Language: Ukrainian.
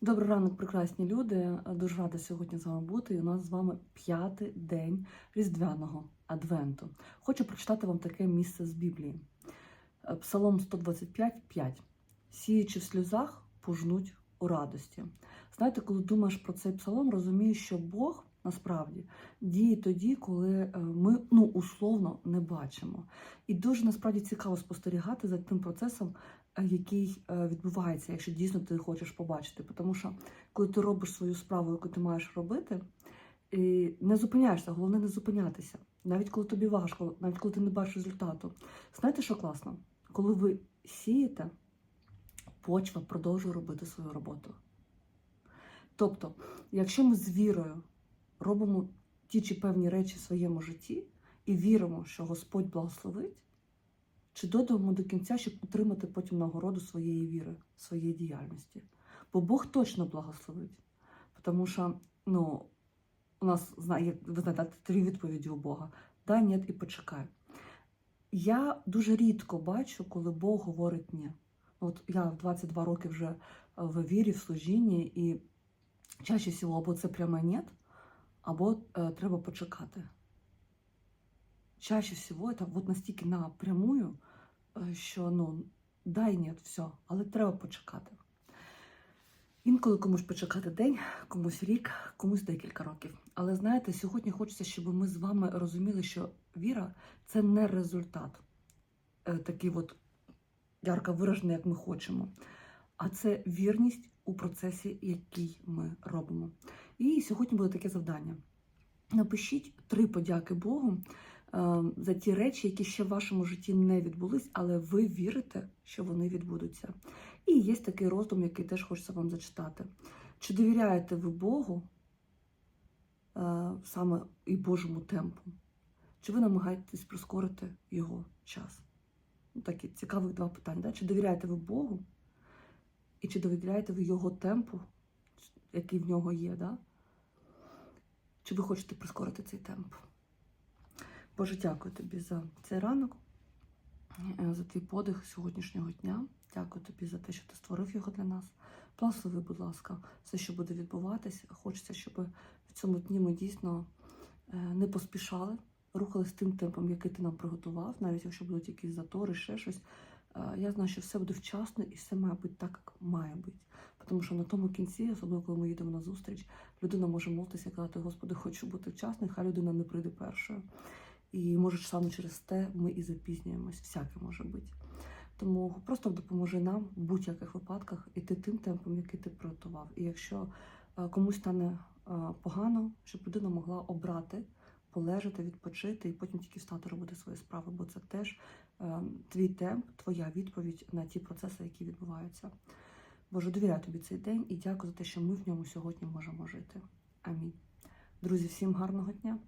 Добрий ранок, прекрасні люди. Дуже рада сьогодні з вами бути. І у нас з вами п'ятий день різдвяного адвенту. Хочу прочитати вам таке місце з Біблії. Е, Псалом 125, 5. Сіючи в сльозах, пожнуть у радості. Знаєте, коли думаєш про цей псалом, розумієш, що Бог насправді діє тоді, коли е, ми ну условно не бачимо. І дуже насправді цікаво спостерігати за тим процесом, е, який е, відбувається, якщо дійсно ти хочеш побачити. Тому що коли ти робиш свою справу, яку ти маєш робити, і не зупиняєшся, головне не зупинятися. Навіть коли тобі важко, навіть коли ти не бачиш результату. Знаєте, що класно? Коли ви сієте, почва продовжує робити свою роботу. Тобто, якщо ми з вірою робимо ті чи певні речі в своєму житті і віримо, що Господь благословить, чи дойдемо до кінця, щоб отримати потім нагороду своєї віри, своєї діяльності. Бо Бог точно благословить. Тому що ну, у нас ви знаєте, три відповіді у Бога: да, ні і почекай. Я дуже рідко бачу, коли Бог говорить ні. От я в 22 роки вже в вірі, в служінні, і чаще всього або це прямо ні, або е, треба почекати. Чаще всього це от настільки напрямую, е, що ну, дай ні, все, але треба почекати. Інколи комусь почекати день, комусь рік, комусь декілька років. Але знаєте, сьогодні хочеться, щоб ми з вами розуміли, що віра це не результат, е, такий от ярко виражений, як ми хочемо, а це вірність у процесі, який ми робимо. І сьогодні буде таке завдання. Напишіть три подяки Богу е, за ті речі, які ще в вашому житті не відбулись, але ви вірите, що вони відбудуться. І є такий роздум, який теж хочеться вам зачитати. Чи довіряєте ви Богу е, саме і Божому темпу? Чи ви намагаєтесь прискорити його час? Ну, такі цікаві два питання. Да? Чи довіряєте ви Богу? І чи довіряєте ви його темпу, який в нього є? Да? Чи ви хочете прискорити цей темп? Боже, дякую тобі за цей ранок, е, за твій подих сьогоднішнього дня. Дякую тобі за те, що ти створив його для нас. Благослови, будь ласка, все, що буде відбуватись. Хочеться, щоб в цьому дні ми дійсно е, не поспішали, рухались тим темпом, який ти нам приготував, навіть якщо будуть якісь затори, ще щось. Я знаю, що все буде вчасно і все має бути так, як має бути. Тому що на тому кінці, особливо коли ми їдемо на зустріч, людина може молитися і казати, Господи, хочу бути вчасною, хай людина не прийде першою. І може саме через те ми і запізнюємось, всяке може бути. Тому просто допоможи нам в будь-яких випадках іти тим темпом, який ти приготував. І якщо е, комусь стане е, погано, щоб людина могла обрати, полежати, відпочити і потім тільки встати робити свої справи, бо це теж твій темп, твоя відповідь на ті процеси, які відбуваються. Боже, довіряю тобі цей день і дякую за те, що ми в ньому сьогодні можемо жити. Амінь. Друзі, всім гарного дня!